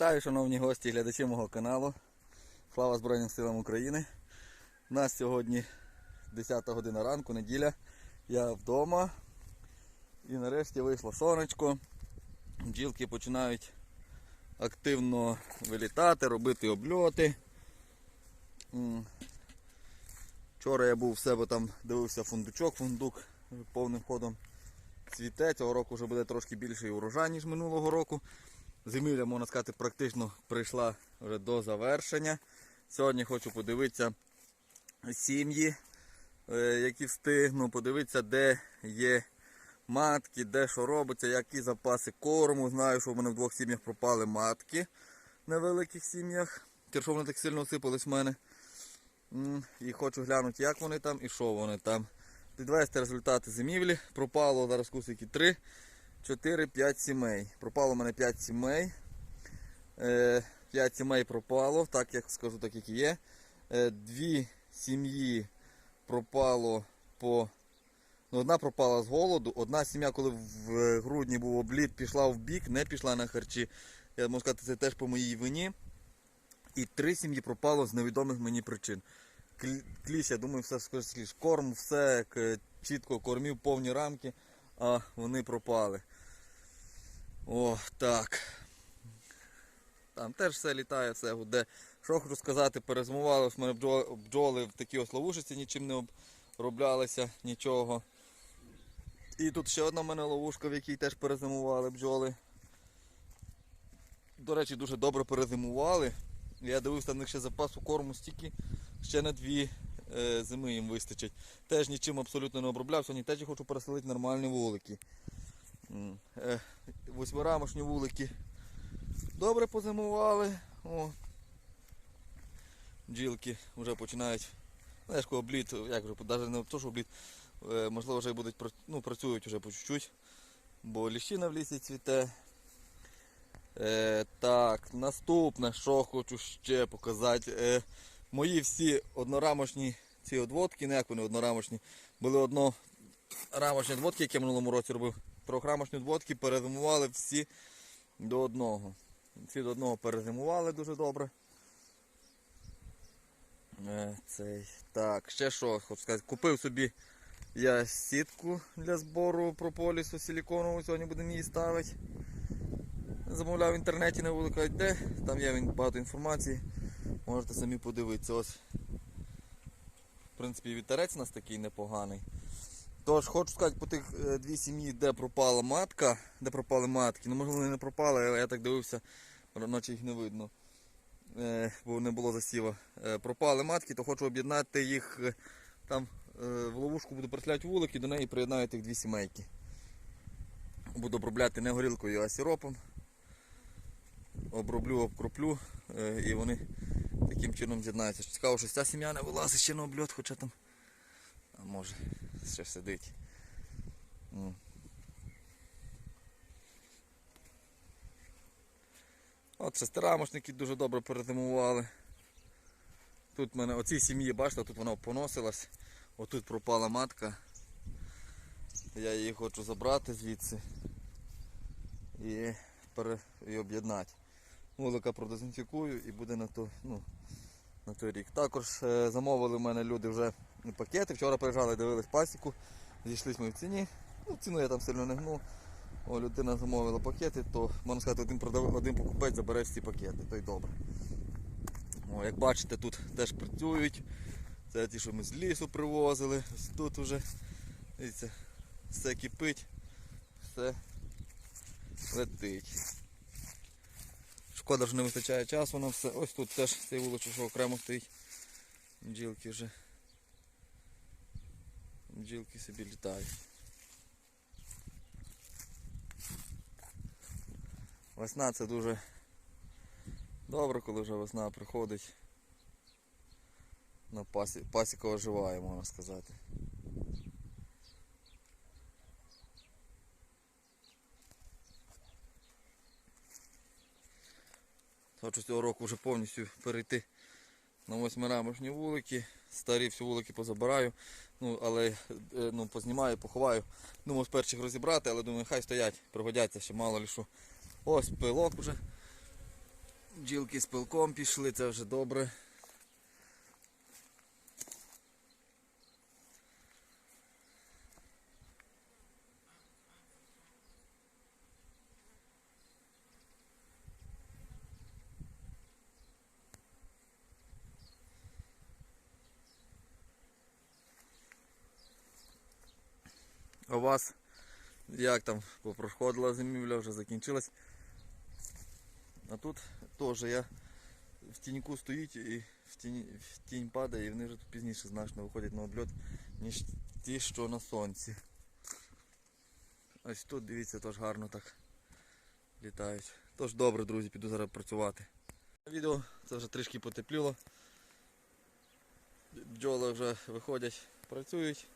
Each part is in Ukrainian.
Вітаю, шановні гості і глядачі мого каналу. Слава Збройним силам України. У нас сьогодні 10 година ранку, неділя. Я вдома. І нарешті вийшло сонечко. Бджілки починають активно вилітати, робити обльоти. Вчора я був в себе там, дивився фундучок, фундук повним ходом цвіте. Цього року вже буде трошки більший урожай, ніж минулого року. Зимівля, можна сказати, практично прийшла вже до завершення. Сьогодні хочу подивитися сім'ї, е, які встигну, подивитися, де є матки, де що робиться, які запаси корму. Знаю, що в мене в двох сім'ях пропали матки на великих сім'ях. Що вони так сильно осипались в мене. І хочу глянути, як вони там і що вони там. Підвести результати зимівлі. Пропало зараз кусики 3. 4-5 сімей. Пропало в мене 5 сімей. 5 сімей пропало, так як скажу, так як і є. Е, Дві сім'ї пропало по. Ну, одна пропала з голоду, одна сім'я, коли в грудні був обліт, пішла в бік, не пішла на харчі. Я можу сказати, це теж по моїй вині. І три сім'ї пропало з невідомих мені причин. Клі- Кліщ, я думаю, все скажу. Корм, все е, чітко кормів, повні рамки, а вони пропали. О, так. Там теж все літає, все гуде. Що хочу сказати, перезимували ось мене бджоли, в такій ось ловушці, нічим не оброблялися, нічого. І тут ще одна в мене ловушка, в якій теж перезимували бджоли. До речі, дуже добре перезимували. Я дивився, в них ще запасу корму стільки, ще на дві е, зими їм вистачить. Теж нічим абсолютно не обробляв, сьогодні теж я хочу переселити нормальні вулики. Е, Восьмирамошні вулики добре позимували. О. Бджілки вже починають. Знаєш, коли обліт, як вже, навіть не то, що обліт, е, можливо, вже будуть ну, працюють вже по чуть-чуть, бо ліщина в лісі цвіте. Е, так, наступне, що хочу ще показати. Е, мої всі однорамочні ці одводки, не як вони однорамочні, були однорамочні одводки, які я в минулому році робив. Трьохрамочні одводки перезимували всі до одного. Всі до одного перезимували дуже добре. Е, цей. Так, ще що хочу сказати. Купив собі я сітку для збору прополісу силіконову, сьогодні будемо її ставити. Замовляв в інтернеті не буду казати де, там є багато інформації. Можете самі подивитися. Ось. В принципі, вітерець у нас такий непоганий. Тож хочу сказати по тих е, дві сім'ї, де пропала матка, де пропали матки. Ну, можливо, вони не пропали, але я так дивився, наче їх не видно. Е, бо не було засіва. Е, пропали матки, то хочу об'єднати їх там в ловушку буду присляти вулики, до неї приєднаю тих дві сімейки. Буду обробляти не горілкою, а сиропом. Оброблю, обкроплю і вони таким чином з'єднаються. Цікаво, що ця сім'я не вилазить ще на обльот, хоча там. А може, ще сидить. От шестирамошники дуже добре перезимували. Тут в мене оцій сім'ї, бачите, тут вона поносилась. Отут пропала матка. Я її хочу забрати звідси і, пере... і об'єднати. Вулика продезінфікую і буде на, то, ну, на той рік. Також е, замовили в мене люди вже пакети. Вчора приїжджали, дивились пасіку, зійшлись ми в ціні. Ну, ціну я там сильно не гнув. О, людина замовила пакети, то можна сказати, один продав, один покупець забере всі пакети, то й добре. О, як бачите, тут теж працюють. Це ті, що ми з лісу привозили. Ось тут вже дивіться, все кипить, все летить. Шкода, що не вистачає часу на все. Ось тут теж цей вуличок, що окремо стоїть. Бджілки вже. Бджілки собі літають. Весна це дуже добре, коли вже весна приходить. На пасі, пасіка оживає, можна сказати. Хочу цього року вже повністю перейти на восьмирамочні вулики. Старі всі вулики позабираю, ну, але е, ну, познімаю, поховаю. Думав з перших розібрати, але думаю, хай стоять, пригодяться ще мало лішу. Ось пилок вже Бджілки з пилком пішли, це вже добре. А у вас як там попроходила зимівля, вже закінчилась? А тут теж я в тіньку стоїть і в тінь, в тінь падає, і вони вже тут пізніше значно виходять на обльот, ніж ті, що на сонці. Ось тут дивіться, теж гарно так літають. Тож добре, друзі, піду зараз працювати. Відео це вже трішки потепліло. Бджоли вже виходять, працюють.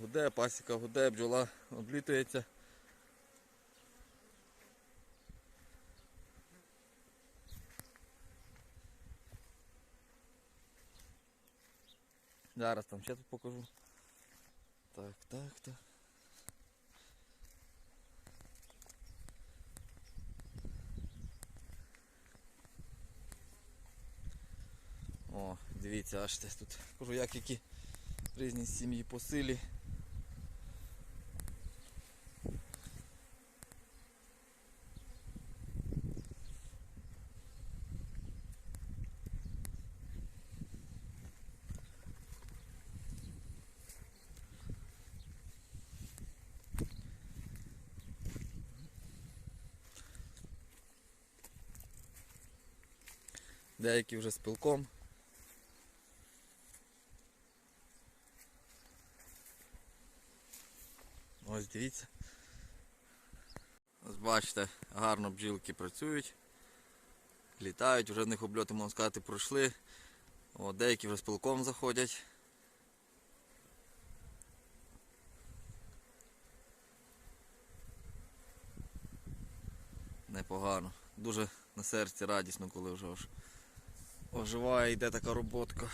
Гуде, пасіка гуде, бджола облітується. Зараз там ще тут покажу. Так, так, так. О, дивіться, аж десь тут кажу, як які різні сім'ї по силі. Деякі вже з пилком. Ось дивіться. Ось бачите, гарно бджілки працюють. Літають, вже в них обльоти, можна сказати, пройшли. О, деякі вже з пилком заходять. Непогано. Дуже на серці радісно, коли вже аж оживає, йде така роботка.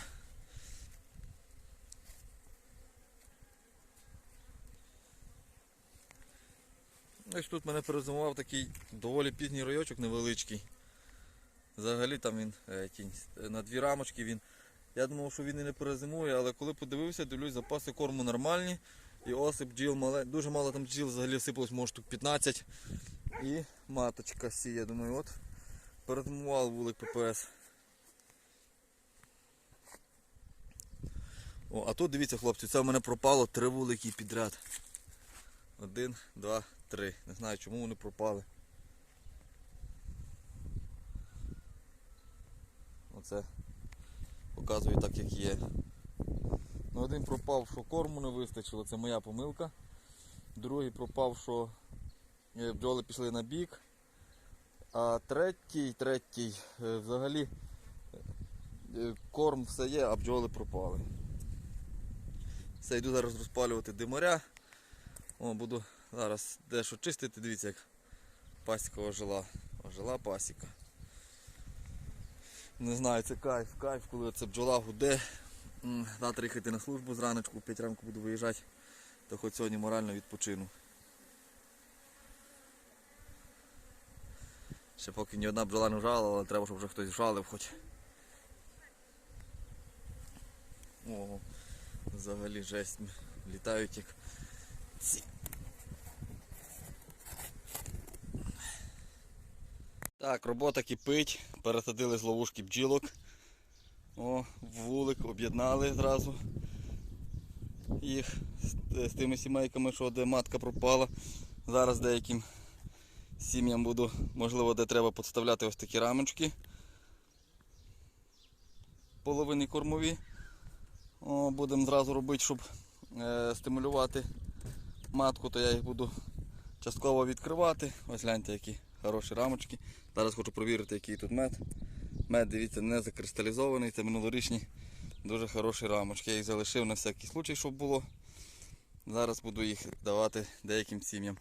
Ось тут мене перезимував такий доволі пізній райочок невеличкий. Взагалі там він тінь, е, на дві рамочки він. Я думав, що він і не перезимує, але коли подивився, дивлюсь, запаси корму нормальні. І осип бджіл мале. Дуже мало там бджіл взагалі сипалось, може штук 15. І маточка сіє. Думаю, от перезимував вулик ППС. О, а тут дивіться, хлопці, це в мене пропало три вулики підряд. Один, два, три. Не знаю чому вони пропали. Оце показую так як є. Ну, один пропав, що корму не вистачило, це моя помилка. Другий пропав, що е, бджоли пішли на бік. А третій, третій, е, взагалі е, корм все є, а бджоли пропали. Все, йду зараз розпалювати димаря. О, буду зараз дещо чистити, дивіться, як пасіка ожила. Ожила пасіка. Не знаю, це кайф, кайф, коли це бджола гуде. Завтра їхати на службу зраночку, в 5 ранку буду виїжджати, то хоч сьогодні морально відпочину. Ще поки ні одна бджола не вжала, але треба, щоб вже хтось вжалив хоч. О, взагалі жесть. Літають як ці. Так, робота кипить, пересадили з ловушки бджілок. О, вулик об'єднали зразу їх з, з тими сімейками, що де матка пропала. Зараз деяким сім'ям буду, можливо, де треба підставляти ось такі рамочки. Половини кормові. Будемо зразу робити, щоб е, стимулювати матку, то я їх буду частково відкривати. Ось гляньте, які хороші рамочки. Зараз хочу провірити, який тут мед. Мед, дивіться, не закристалізований, це минулорічні дуже хороші рамочки. Я їх залишив на всякий случай, щоб було. Зараз буду їх давати деяким сім'ям.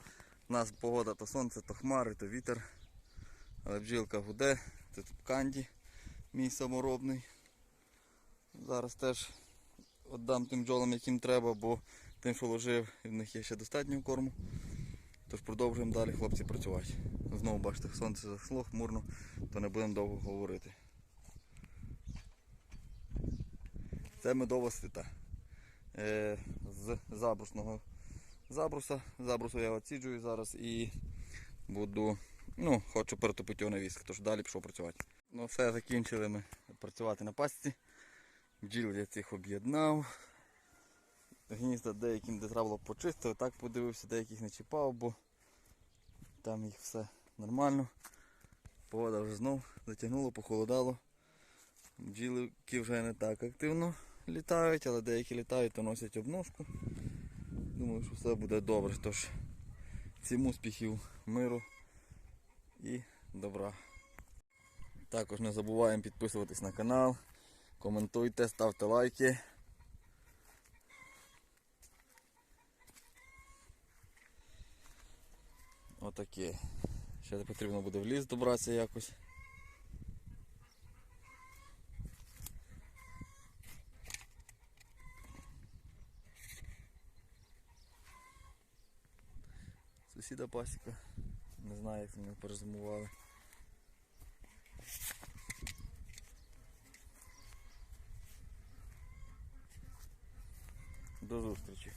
У нас погода то сонце, то хмари, то вітер. Але бджілка гуде, це тут канді, мій саморобний. Зараз теж віддам тим бджолам, яким треба, бо тим, що ложив, в них є ще достатньо корму. Тож продовжуємо далі хлопці працювати. Знову бачите, сонце зашло, хмурно, то не будемо довго говорити. Це медова світа. Е, з забрусного забруса. Забрусу я оціджую зараз і буду, ну, хочу перетопити його на віск, тож далі пішов працювати. Ну все, закінчили ми працювати на пасіці. Бджіл я цих об'єднав. Гнізда деяким де треба було почистив, так подивився, деяких не чіпав, бо там їх все нормально. Погода вже знов затягнуло, похолодало. Бджілки вже не так активно літають, але деякі літають, то носять обножку. Думаю, що все буде добре. Тож всім успіхів, миру і добра. Також не забуваємо підписуватись на канал, коментуйте, ставте лайки. Отаке. Ще потрібно буде в ліс добратися якось. Сусіда пасіка. Не знаю, як вони перезимували. До зустрічі.